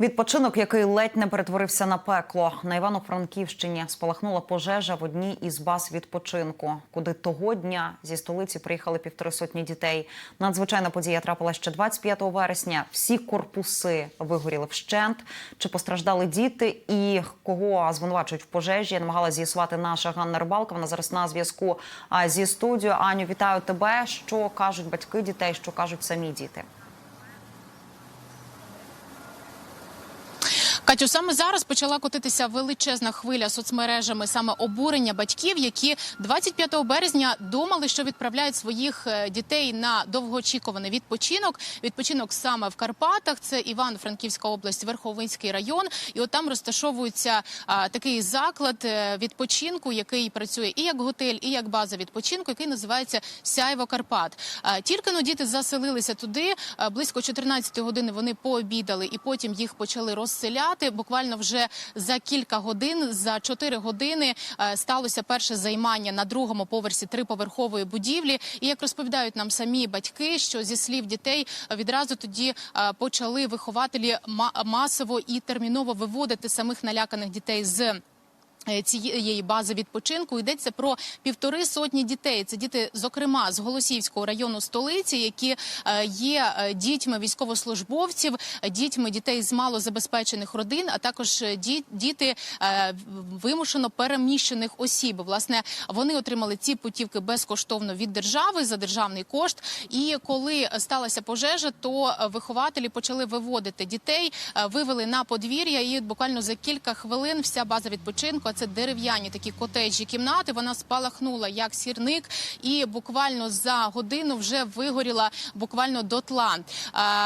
Відпочинок, який ледь не перетворився на пекло. На Івано-Франківщині спалахнула пожежа в одній із баз відпочинку, куди того дня зі столиці приїхали півтори сотні дітей. Надзвичайна подія трапила ще 25 вересня. Всі корпуси вигоріли вщент. Чи постраждали діти і кого звинувачують в пожежі? Я Намагалася з'ясувати наша Ганна Рибалка. Вона зараз на зв'язку зі студією. Аню, вітаю тебе. Що кажуть батьки дітей? Що кажуть самі діти? Катю, саме зараз почала котитися величезна хвиля соцмережами, саме обурення батьків, які 25 березня думали, що відправляють своїх е, дітей на довгоочікуваний відпочинок. Відпочинок саме в Карпатах. Це Івано-Франківська область, Верховинський район. І от там розташовується а, такий заклад е, відпочинку, який працює і як готель, і як база відпочинку, який називається Сяйво Карпат. А, тільки но діти заселилися туди. а, близько 14 години вони пообідали, і потім їх почали розселяти. Буквально вже за кілька годин, за 4 години е, сталося перше займання на другому поверсі триповерхової будівлі. І як розповідають нам самі батьки, що зі слів дітей відразу тоді е, почали вихователі масово і терміново виводити самих наляканих дітей з. Е, Цієї бази відпочинку йдеться про півтори сотні дітей. Це діти, зокрема, з Голосіївського району столиці, які е, є е, дітьми військовослужбовців, дітьми дітей з малозабезпечених родин, а також діти вимушено переміщених осіб. Власне, вони отримали ці путівки безкоштовно від держави за державний кошт. І коли сталася пожежа, то вихователі почали виводити дітей, вивели на подвір'я, і буквально за кілька хвилин вся база відпочинку, це дерев'яні такі котеджі кімнати. Вона спалахнула як сірник, і буквально за годину вже вигоріла буквально дотла.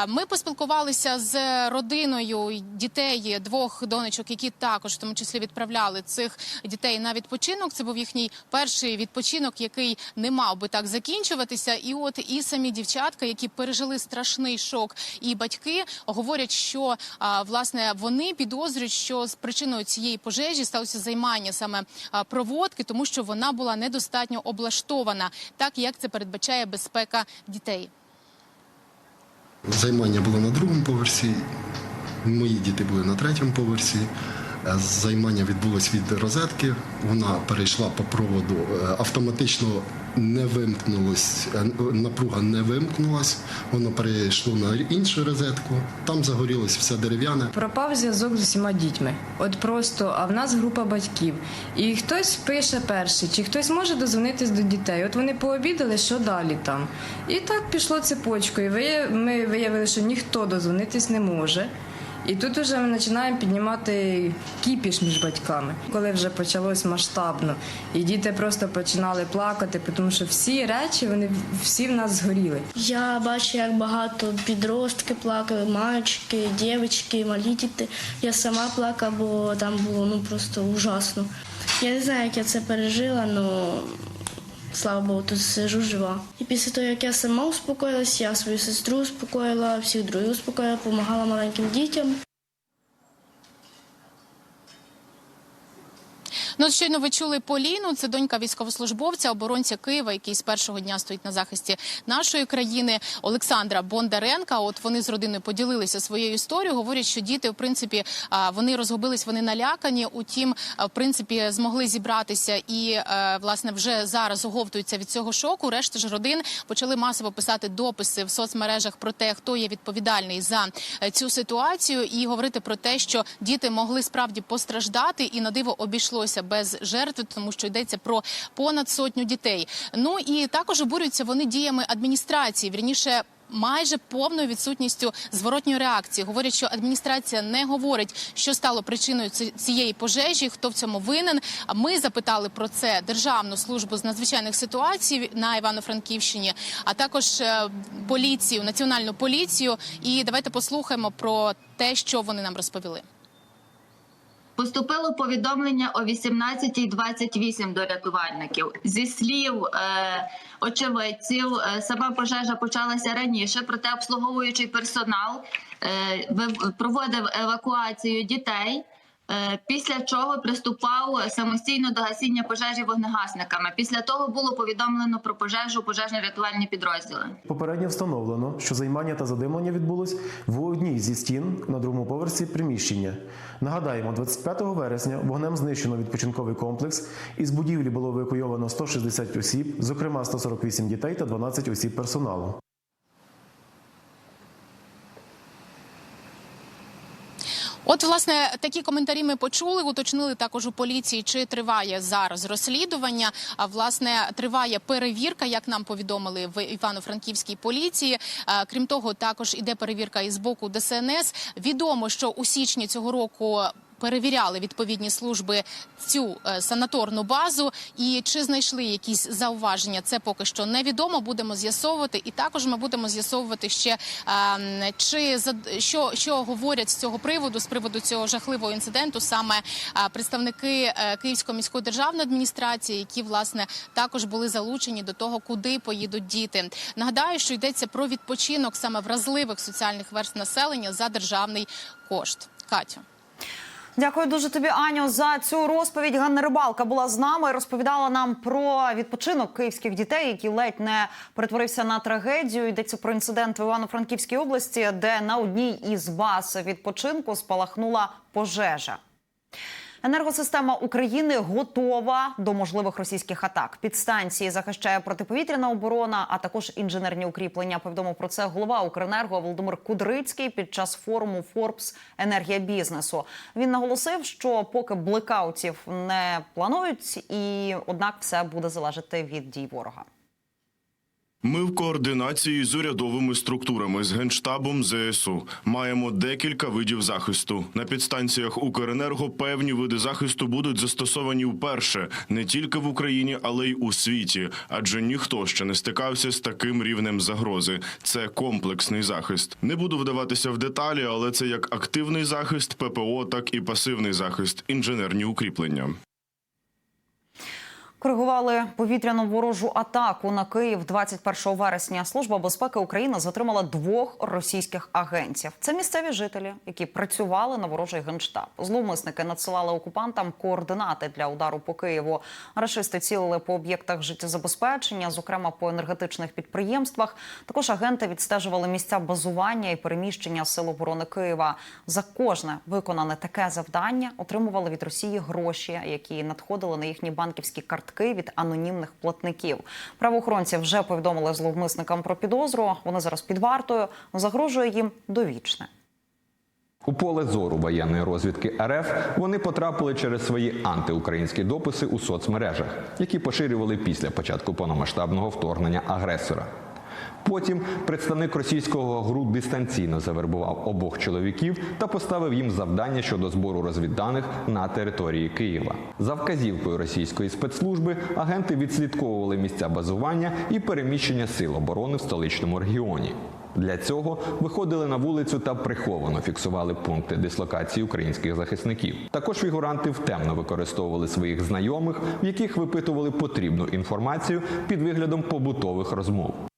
Ми поспілкувалися з родиною дітей двох донечок, які також в тому числі відправляли цих дітей на відпочинок. Це був їхній перший відпочинок, який не мав би так закінчуватися. І от і самі дівчатка, які пережили страшний шок, і батьки говорять, що власне вони підозрюють, що з причиною цієї пожежі сталося займання саме проводки, тому що вона була недостатньо облаштована, так як це передбачає безпека дітей. Займання було на другому поверсі. Мої діти були на третьому поверсі. Е, Займання відбулось від розетки. Вона перейшла по проводу, е, автоматично не вимкнулось, е, напруга не вимкнулась. Воно перейшло на іншу розетку. Там загорілось все дерев'яне. Пропав зв'язок з усіма дітьми. От просто, а в нас група батьків. І хтось пише перший, чи хтось може дозвонитись до дітей. От вони пообідали, що далі там. І так пішло цепочкою. Ми виявили, що ніхто дозвонитись не може. І тут вже ми починаємо піднімати кіпіш між батьками, коли вже почалось масштабно. І діти просто починали плакати, тому що всі речі, вони всі в нас згоріли. Я бачу, як багато підростки плакали, мальчики, дівчатки, малі діти. Я сама плакала, бо там було ну просто ужасно. Я не знаю, як я це пережила, але слава Богу, тут сижу жива. І після того, як я сама успокоїлася, я свою сестру успокоїла, всіх других успокоїла, допомагала маленьким дітям. Ну, щойно ви чули Поліну. Це донька військовослужбовця, оборонця Києва, який з першого дня стоїть на захисті нашої країни. Олександра Бондаренка. От вони з родиною поділилися своєю історією. Говорять, що діти, в принципі, вони розгубились, вони налякані. Утім, в принципі, змогли зібратися і е, власне вже зараз оговтуються від цього шоку. Решта ж родин почали масово писати дописи в соцмережах про те, хто є відповідальний за е, цю ситуацію, і говорити про те, що діти могли справді постраждати, і на диво обійшлося без жертв, тому що йдеться про понад сотню дітей. Ну і також обурюються вони діями адміністрації. Вірніше. Майже повною відсутністю зворотньої реакції говорять, що адміністрація не говорить, що стало причиною цієї пожежі, хто в цьому винен. Ми запитали про це Державну службу з надзвичайних ситуацій на Івано-Франківщині, а також е, поліцію, національну поліцію. І давайте послухаємо про те, що вони нам розповіли. Поступило повідомлення о 18.28 до рятувальників. Зі слів е, очевидців, е, сама пожежа почалася раніше, проте обслуговуючий персонал е, проводив евакуацію дітей. Е, після чого приступав самостійно до гасіння пожежі вогнегасниками. Після того було повідомлено про пожежу пожежно-рятувальні підрозділи. Попередньо встановлено, що займання та задимлення відбулось в одній зі стін на другому поверсі приміщення. Нагадаємо, 25 вересня вогнем знищено відпочинковий комплекс. Із будівлі було евакуйовано 160 осіб, зокрема 148 дітей та 12 осіб персоналу. От, власне, такі коментарі ми почули. Уточнили також у поліції, чи триває зараз розслідування. А власне триває перевірка, як нам повідомили в Івано-Франківській поліції. Крім того, також іде перевірка і з боку ДСНС. Відомо, що у січні цього року. Перевіряли відповідні служби цю е, санаторну базу, і чи знайшли якісь зауваження, це поки що невідомо. Будемо з'ясовувати, і також ми будемо з'ясовувати ще е, чи що, що говорять з цього приводу, з приводу цього жахливого інциденту, саме е, представники е, Київської міської державної адміністрації, які власне також були залучені до того, куди поїдуть діти. Нагадаю, що йдеться про відпочинок саме вразливих соціальних верст населення за державний кошт. Катю. Дякую дуже тобі, Аню, за цю розповідь. Ганна Рибалка була з нами розповідала нам про відпочинок київських дітей, який ледь не перетворився на трагедію. Йдеться про інцидент в Івано-Франківській області, де на одній із баз відпочинку спалахнула пожежа. Енергосистема України готова до можливих російських атак. Підстанції захищає протиповітряна оборона, а також інженерні укріплення. Повідомив про це голова Укренерго Володимир Кудрицький під час форуму Форбс Енергія бізнесу. Він наголосив, що поки блекаутів не планують, і однак все буде залежати від дій ворога. Ми в координації з урядовими структурами з генштабом ЗСУ маємо декілька видів захисту. На підстанціях Укренерго певні види захисту будуть застосовані вперше не тільки в Україні, але й у світі, адже ніхто ще не стикався з таким рівнем загрози. Це комплексний захист. Не буду вдаватися в деталі, але це як активний захист, ППО, так і пасивний захист, інженерні укріплення. Коригували повітряну ворожу атаку на Київ 21 вересня. Служба безпеки України затримала двох російських агентів. Це місцеві жителі, які працювали на ворожий генштаб. Зловмисники надсилали окупантам координати для удару по Києву. Рашисти цілили по об'єктах життєзабезпечення, зокрема по енергетичних підприємствах. Також агенти відстежували місця базування і переміщення сил оборони Києва. За кожне виконане таке завдання отримували від Росії гроші, які надходили на їхні банківські картки від анонімних платників. Правоохоронці вже повідомили зловмисникам про підозру. Вони зараз під вартою. Загрожує їм довічне. У поле зору воєнної розвідки РФ вони потрапили через свої антиукраїнські дописи у соцмережах, які поширювали після початку повномасштабного вторгнення агресора. Потім представник російського ГРУ дистанційно завербував обох чоловіків та поставив їм завдання щодо збору розвідданих на території Києва. За вказівкою російської спецслужби агенти відслідковували місця базування і переміщення сил оборони в столичному регіоні. Для цього виходили на вулицю та приховано фіксували пункти дислокації українських захисників. Також фігуранти втемно використовували своїх знайомих, в яких випитували потрібну інформацію під виглядом побутових розмов.